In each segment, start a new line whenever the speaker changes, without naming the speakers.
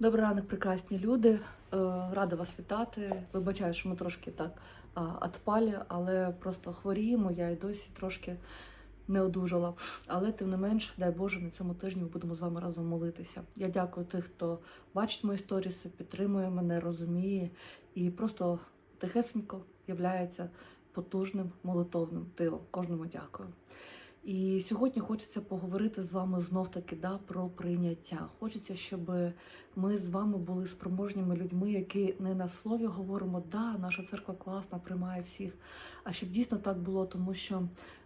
Добрий ранок, прекрасні люди. Е, Рада вас вітати. Вибачаю, що ми трошки так атпалі, але просто хворіємо. Я і досі трошки не одужала. Але тим не менш, дай Боже, на цьому тижні ми будемо з вами разом молитися. Я дякую тих, хто бачить мої сторіси, підтримує мене, розуміє і просто тихесенько являється потужним молитовним тилом. Кожному дякую. І сьогодні хочеться поговорити з вами знов таки да, про прийняття. Хочеться, щоб ми з вами були спроможніми людьми, які не на слові говоримо, да, наша церква класна, приймає всіх. А щоб дійсно так було, тому що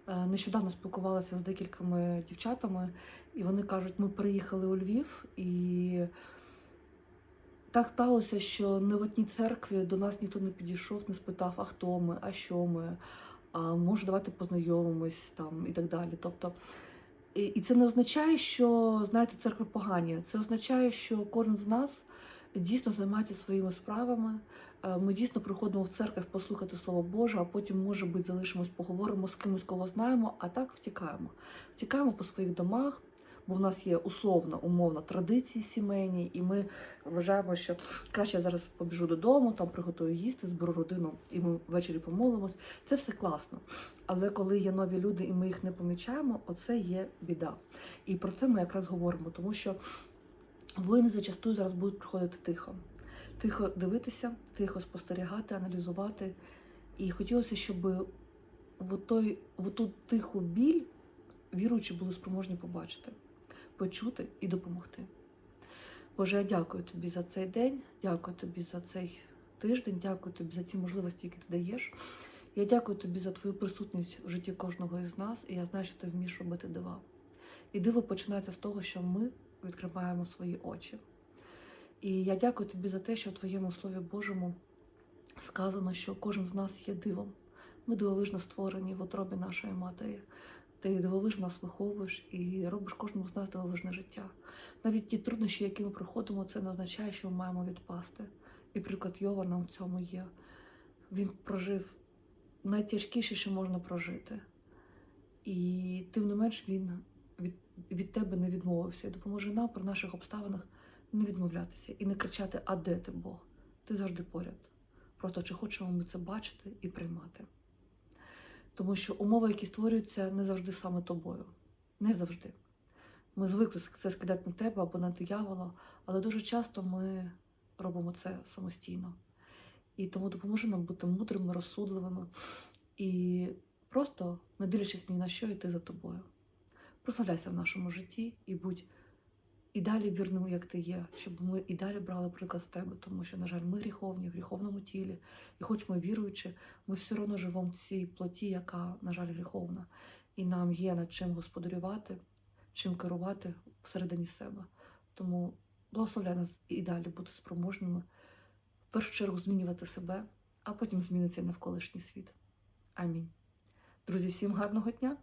е, нещодавно спілкувалася з декількома дівчатами, і вони кажуть, ми приїхали у Львів, і так сталося, що не в одній церкві до нас ніхто не підійшов, не спитав, а хто ми, а що ми може давайте познайомимось там і так далі. Тобто, і, це не означає, що знаєте, церкви погані. Це означає, що кожен з нас дійсно займається своїми справами. Е, Ми дійсно приходимо в церкву послухати Слово Боже, а потім, може бути, залишимось, поговоримо з кимось, кого знаємо, а так втікаємо. Втікаємо по своїх домах, бо в нас є условна, умовна традиції сімейні, і ми вважаємо, що краще я зараз побіжу додому, там приготую їсти, зберу родину, і ми ввечері помолимось. Це все класно. Але коли є нові люди і ми їх не помічаємо, оце є біда. І про це ми якраз говоримо, тому що воїни зачастую зараз будуть приходити тихо. Тихо дивитися, тихо спостерігати, аналізувати. І хотілося, щоб в, той, в ту тиху біль віруючі були спроможні побачити, почути і допомогти. Боже, я дякую тобі за цей день, дякую тобі за цей тиждень, дякую тобі за ці можливості, які ти даєш. Я дякую тобі за твою присутність в житті кожного із нас, і я знаю, що ти вмієш робити дива. І диво починається з того, що ми відкриваємо свої очі. І я дякую тобі за те, що в твоєму Слові Божому сказано, що кожен з нас є дивом. Ми дивовижно створені в утробі нашої матері. Ти дивовижно нас виховуєш і робиш кожному з нас дивовижне життя. Навіть ті труднощі, які ми проходимо, це не означає, що ми маємо відпасти. І приклад Йова нам в цьому є. Він прожив найтяжкіше, що можна прожити. І тим не менш він від, від тебе не відмовився. І допоможе нам при наших обставинах не відмовлятися і не кричати, а де ти Бог? Ти завжди поряд. Просто чи хочемо ми це бачити і приймати. Тому що умови, які створюються, не завжди саме тобою. Не завжди. Ми звикли це скидати на тебе або на диявола, але дуже часто ми робимо це самостійно. І тому допоможе нам бути мудрими, розсудливими і просто, не дивлячись ні на що, йти за тобою. Прославляйся в нашому житті і будь і далі вірним, як ти є, щоб ми і далі брали приклад з тебе, тому що, на жаль, ми гріховні в гріховному тілі, і хоч ми віруючи, ми все одно живемо в цій плоті, яка, на жаль, гріховна, і нам є над чим господарювати, чим керувати всередині себе. Тому благословляй нас і далі бути спроможними, в першу чергу змінювати себе, а потім зміниться навколишній світ. Амінь. Друзі, всім гарного дня!